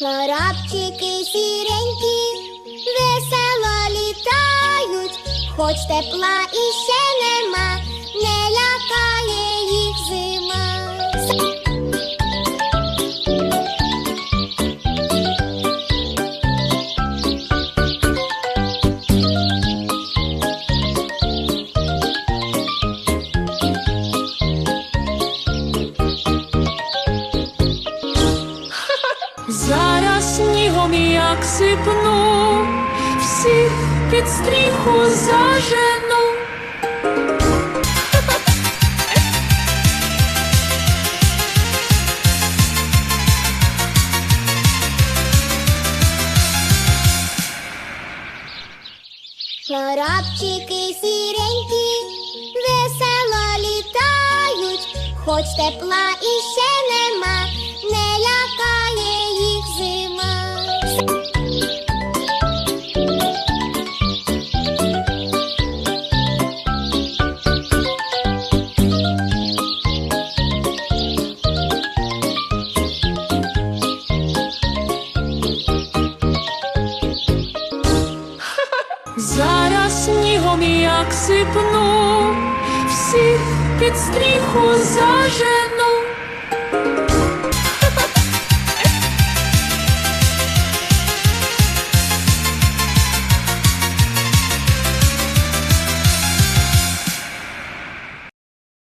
Коробчики сіренькі, весело літають, хоч тепла іще нема, не лякає Зараз снігом як сипну, всіх під стріху зажену. Коробчики сіренькі, весело літають, хоч тепла іще нема, Зараз снігом як сипну, всіх під стріху зажену.